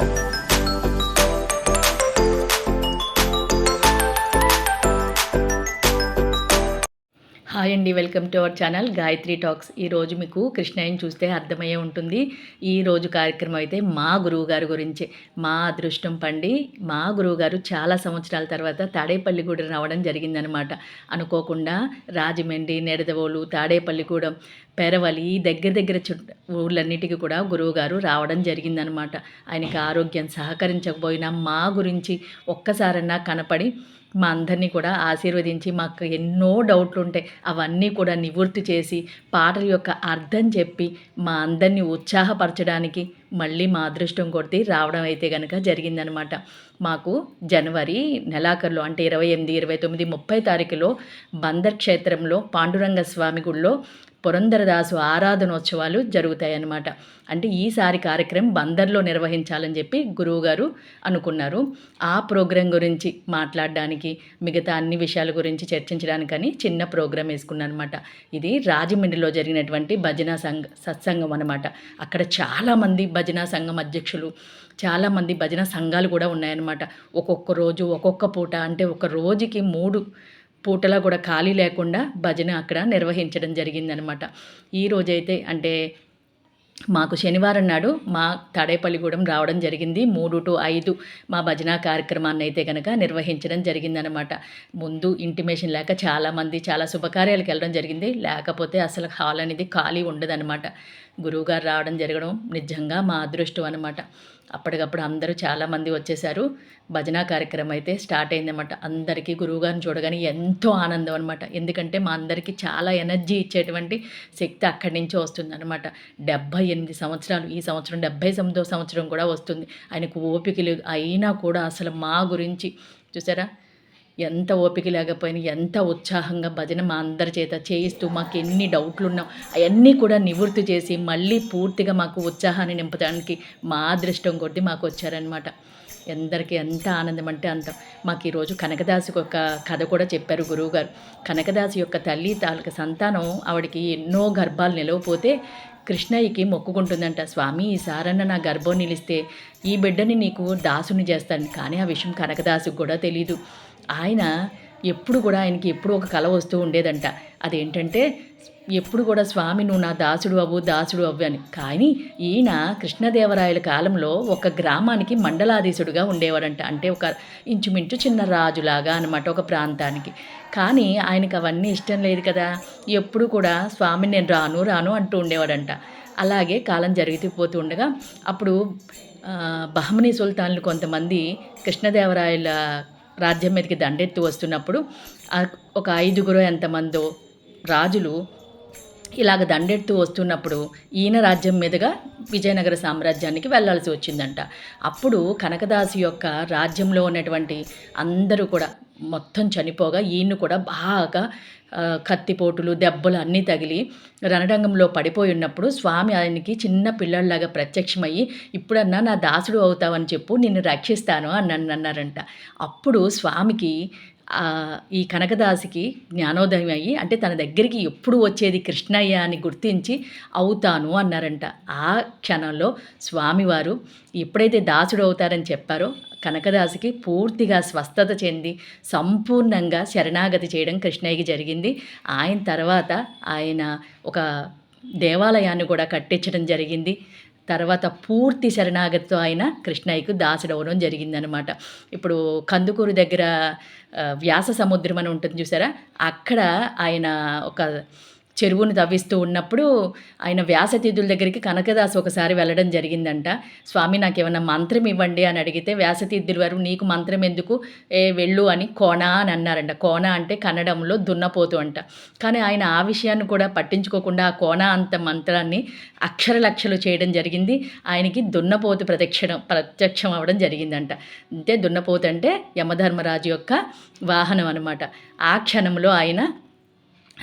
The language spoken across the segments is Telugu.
you హాయ్ అండి welcome to our channel Gayatri talks. ఈరోజు మీకు కృష్ణయ్యని చూస్తే అర్థమయ్యే ఉంటుంది. ఈ రోజు కార్యక్రమం అయితే మా గురువు గారి గురించి. మా అదృష్టం పండి మా గురువు గారు చాలా సంవత్సరాల తర్వాత తాడేపల్లిగూడెం రావడం జరిగిందనమాట. అనుకోకుండా రాజమండ్రి నెడదవోలు తాడేపల్లిగూడెం పెరవలి ఈ దగ్గర దగ్గర చుట్ట ఊళ్ళన్నిటికీ కూడా గురువుగారు రావడం జరిగిందనమాట. ఆయనకి ఆరోగ్యం సహకరించకపోయినా మా గురించి ఒక్కసారన్నా కనపడి మా అందరినీ కూడా ఆశీర్వదించి మాకు ఎన్నో డౌట్లు ఉంటాయి అవన్నీ కూడా నివృత్తి చేసి పాటల యొక్క అర్థం చెప్పి మా అందరినీ ఉత్సాహపరచడానికి మళ్ళీ మా అదృష్టం కొడితే రావడం అయితే కనుక జరిగిందనమాట. మాకు జనవరి నెలాఖరులో అంటే ఇరవై ఎనిమిది ఇరవై తొమ్మిది ముప్పై తారీఖులో బందర్ క్షేత్రంలో పాండురంగ స్వామి గుడిలో పురంధరదాసు ఆరాధనోత్సవాలు జరుగుతాయన్నమాట. అంటే ఈసారి కార్యక్రమం బందర్లో నిర్వహించాలని చెప్పి గురువుగారు అనుకున్నారు. ఆ ప్రోగ్రాం గురించి మాట్లాడడానికి మిగతా అన్ని విషయాల గురించి చర్చించడానికని చిన్న ప్రోగ్రాం వేసుకున్నాను అనమాట ఇది రాజమండ్రిలో జరిగినటువంటి భజన సంఘ సత్సంగం అనమాట అక్కడ చాలామంది భజన సంఘం అధ్యక్షులు చాలామంది భజన సంఘాలు కూడా ఉన్నాయన్నమాట. ఒక్కొక్క రోజు ఒక్కొక్క పూట అంటే ఒక రోజుకి మూడు పూటలా కూడా ఖాళీ లేకుండా భజన అక్కడ నిర్వహించడం జరిగిందనమాట. ఈ రోజైతే అంటే మాకు శనివారం నాడు మా తాడేపల్లిగూడెం రావడం జరిగింది. మూడు టు ఐదు మా భజన కార్యక్రమాన్ని అయితే కనుక నిర్వహించడం జరిగిందనమాట. ముందు ఇంటిమేషన్ లేక చాలామంది చాలా శుభకార్యాలకు వెళ్ళడం జరిగింది. లేకపోతే అసలు హాల్ అనేది ఖాళీ ఉండదనమాట. గురువుగారు రావడం జరగడం నిజంగా మా అదృష్టం అనమాట. అప్పటికప్పుడు అందరూ చాలామంది వచ్చేసారు. భజన కార్యక్రమం అయితే స్టార్ట్ అయిందన్నమాట. అందరికీ గురువుగారిని చూడగానే ఎంతో ఆనందం అనమాట ఎందుకంటే మా అందరికీ చాలా ఎనర్జీ ఇచ్చేటువంటి శక్తి అక్కడి నుంచి వస్తుందన్నమాట. డెబ్భై ఎనిమిది సంవత్సరాలు ఈ సంవత్సరం డెబ్భై తొమ్మిదో సంవత్సరం కూడా వస్తుంది. ఆయనకు ఓపిక లేదు. అయినా కూడా అసలు మా గురించి చూసారా? ఎంత ఓపిక లేకపోయినా ఎంత ఉత్సాహంగా భజన మా అందరి చేత చేయిస్తూ మాకు ఎన్ని డౌట్లు ఉన్నా అవన్నీ కూడా నివృత్తి చేసి మళ్ళీ పూర్తిగా మాకు ఉత్సాహాన్ని నింపడానికి మా అదృష్టం కొద్దీ మాకు వచ్చారనమాట ఎందరికీ ఎంత ఆనందం అంటే అంత. మాకు ఈరోజు కనకదాసుకి ఒక కథ కూడా చెప్పారు గురువుగారు. కనకదాసు యొక్క తల్లి తాలూక సంతానం ఆవిడకి ఎన్నో గర్భాలు నిలవపోతే కృష్ణయ్యకి మొక్కుకుంటుందంట. స్వామి ఈసారన్న నా గర్భం నిలిస్తే ఈ బిడ్డని నీకు దాసుని చేస్తాను. కానీ ఆ విషయం కనకదాసుకు కూడా తెలీదు. ఆయన ఎప్పుడు కూడా ఆయనకి ఎప్పుడు ఒక కళ వస్తూ ఉండేదంట. అదేంటంటే ఎప్పుడు కూడా స్వామి నువ్వు నా దాసుడు అవ్వు దాసుడు అవ్వు అని. కానీ ఈయన కృష్ణదేవరాయల కాలంలో ఒక గ్రామానికి మండలాధీశుడుగా ఉండేవాడంట అంటే ఒక ఇంచుమించు చిన్న రాజులాగా అనమాట ఒక ప్రాంతానికి. కానీ ఆయనకు అవన్నీ ఇష్టం లేదు కదా. ఎప్పుడు కూడా స్వామి నేను రాను రాను అంటూ ఉండేవాడంట. అలాగే కాలం జరిగిపోతూ ఉండగా అప్పుడు బహమనీ సుల్తాన్లు కొంతమంది కృష్ణదేవరాయల రాజ్యం మీదకి దండెత్తి వస్తున్నప్పుడు ఒక ఐదుగురు ఎంతమందో రాజులు ఇలాగ దండెత్తు వస్తున్నప్పుడు ఈయన రాజ్యం మీదుగా విజయనగర సామ్రాజ్యానికి వెళ్ళాల్సి వచ్చిందంట. అప్పుడు కనకదాసు యొక్క రాజ్యంలో ఉన్నటువంటి అందరూ కూడా మొత్తం చనిపోగా ఈయన్ని కూడా బాగా కత్తిపోటులు దెబ్బలు అన్నీ తగిలి రణరంగంలో పడిపోయి ఉన్నప్పుడు స్వామి ఆయనకి చిన్న పిల్లల్లాగా ప్రత్యక్షమయ్యి ఇప్పుడన్నా నా దాసుడు అవుతావని చెప్పు నిన్ను రక్షిస్తాను అని అన్నారంట అప్పుడు స్వామికి ఈ కనకదాసికి జ్ఞానోదయం అయ్యి అంటే తన దగ్గరికి ఎప్పుడు వచ్చేది కృష్ణయ్య అని గుర్తించి అవుతాను అన్నారంట. ఆ క్షణంలో స్వామివారు ఎప్పుడైతే దాసుడు అవుతారని చెప్పారో కనకదాసికి పూర్తిగా స్వస్థత చెంది సంపూర్ణంగా శరణాగతి చేయడం కృష్ణయ్యకి జరిగింది. ఆయన తర్వాత ఆయన ఒక దేవాలయాన్ని కూడా కట్టించడం జరిగింది. తర్వాత పూర్తి శరణాగతితో ఆయన కృష్ణయ్యకు దాసుడవడం జరిగిందనమాట ఇప్పుడు కందుకూరు దగ్గర వ్యాస సముద్రం అని ఉంటుంది చూసారా? అక్కడ ఆయన ఒక చెరువును తవ్విస్తూ ఉన్నప్పుడు ఆయన వ్యాసతీర్థుల దగ్గరికి కనకదాస్ ఒకసారి వెళ్ళడం జరిగిందంట. స్వామి నాకు ఏమైనా మంత్రం ఇవ్వండి అని అడిగితే వ్యాసతీర్థులు వారు నీకు మంత్రం ఎందుకు? ఏ వెళ్ళు అని కోణ అని అన్నారంట. కోణ అంటే కన్నడంలో దున్నపోతు అంట. కానీ ఆయన ఆ విషయాన్ని కూడా పట్టించుకోకుండా ఆ కోణ అంత మంత్రాన్ని అక్షర లక్షలు చేయడం జరిగింది. ఆయనకి దున్నపోతు ప్రత్యక్షం ప్రత్యక్షం అవ్వడం జరిగిందంట. అంతే దున్నపోతు అంటే యమధర్మరాజు యొక్క వాహనం అనమాట ఆ క్షణంలో ఆయన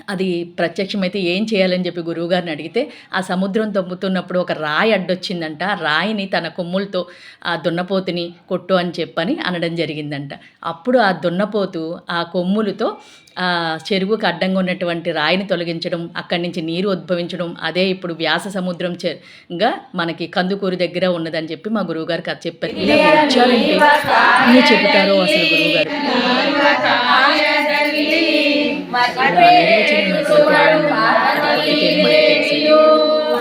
అది ప్రత్యక్షమైతే ఏం చేయాలని చెప్పి గురువుగారిని అడిగితే ఆ సముద్రం తొమ్ముతున్నప్పుడు ఒక రాయి అడ్డొచ్చిందంట. ఆ రాయిని తన కొమ్ములతో ఆ దున్నపోతుని కొట్టు అని చెప్పని అనడం జరిగిందంట. అప్పుడు ఆ దున్నపోతు ఆ కొమ్ములతో ఆ చెరువుకు అడ్డంగా ఉన్నటువంటి రాయిని తొలగించడం అక్కడి నుంచి నీరు ఉద్భవించడం అదే ఇప్పుడు వ్యాస సముద్రం చెగా మనకి కందుకూరు దగ్గర ఉన్నదని చెప్పి మా గురువుగారు కథ చెప్పారు. ఇలా వచ్చారంటే చెబుతారో అసలు గురువుగారు. మతిపేయుసువలు భారతీదేవియు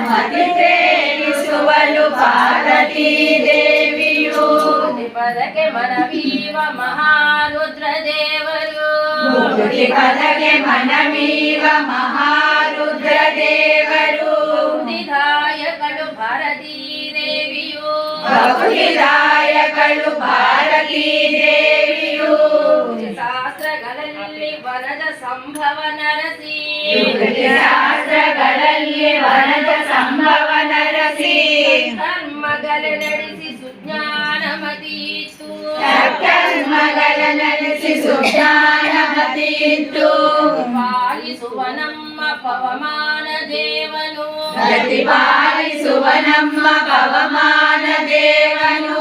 మతిపేయుసువలు భారతీదేవియు పదకే మన వీవ మహారుద్ర దేవరు పదకే మన వీవ ಮಗಳು ಭಾರತೀ ದೇವಿಯು ಶಾಸ್ತ್ರಗಳಲ್ಲಿ ವನದ ಸಂಭವ ನರಸಿ ಶಾಸ್ತ್ರಗಳಲ್ಲಿ ವರದ ಸಂಭವ ನರಸಿ ಧರ್ಮಗಳು ನಡೆಸಿ ನಡೆಸಿ ಸುಜ್ಞಾನಮತಿಯಿತ್ತು ಪಾಲಿಸುವ ನಮ್ಮ ಪವಮಾನ ದೇವನು ಪ್ರತಿಪಾಲಿಸುವ ನಮ್ಮ ಪವಮಾನ ದೇವನು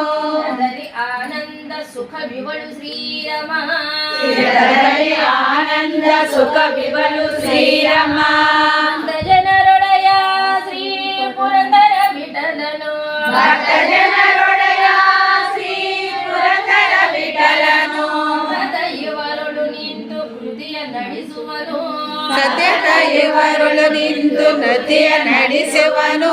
ಅದರಿ ಆನಂದ ಸುಖ ವಿವಳು ಶ್ರೀರಮ ಚಿರದಲ್ಲಿ ಆನಂದ ಸುಖ ವಿವಲು ಶ್ರೀರಮ ಭಕ್ತ ಜನರೊಡೆಯ ಶ್ರೀ ಪುರಂದರ ವಿಠಲನು ಭಕ್ತ ಜನರೊಡೆಯ ನಡೆಸುವನು ಸತ್ಯದ ಇವರುಳು ನಿಂತು ನೃತ್ಯ ನಡೆಸುವನು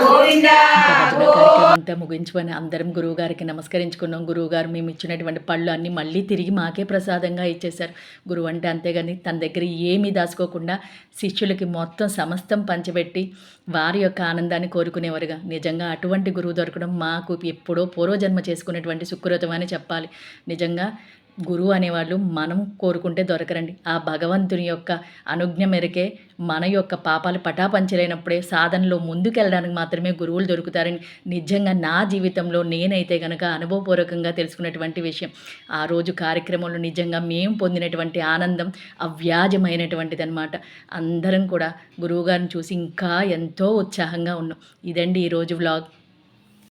ಗೋವಿಂದ కార్యక్రమం అంతా ముగించుకొని అందరం గురువుగారికి నమస్కరించుకున్నాం గురువుగారు మేము ఇచ్చినటువంటి పళ్ళు అన్నీ మళ్ళీ తిరిగి మాకే ప్రసాదంగా ఇచ్చేశారు గురువు అంటే అంతేగాని తన దగ్గర ఏమీ దాచుకోకుండా శిష్యులకి మొత్తం సమస్తం పంచబెట్టి వారి యొక్క ఆనందాన్ని కోరుకునేవారుగా నిజంగా అటువంటి గురువు దొరకడం మాకు ఎప్పుడో పూర్వజన్మ చేసుకున్నటువంటి సుకృతం అని చెప్పాలి నిజంగా గురువు అనేవాళ్ళు మనం కోరుకుంటే దొరకరండి. ఆ భగవంతుని యొక్క అనుజ్ఞ మేరకే మన యొక్క పాపాలు పటాపంచలైనప్పుడే సాధనలో ముందుకెళ్ళడానికి మాత్రమే గురువులు దొరుకుతారని నిజంగా నా జీవితంలో నేనైతే కనుక అనుభవపూర్వకంగా తెలుసుకున్నటువంటి విషయం. ఆ రోజు కార్యక్రమంలో నిజంగా మేము పొందినటువంటి ఆనందం అవ్యాజమైనటువంటిది అనమాట అందరం కూడా గురువుగారిని చూసి ఇంకా ఎంతో ఉత్సాహంగా ఉన్నాం. ఇదండి ఈరోజు వ్లాగ్.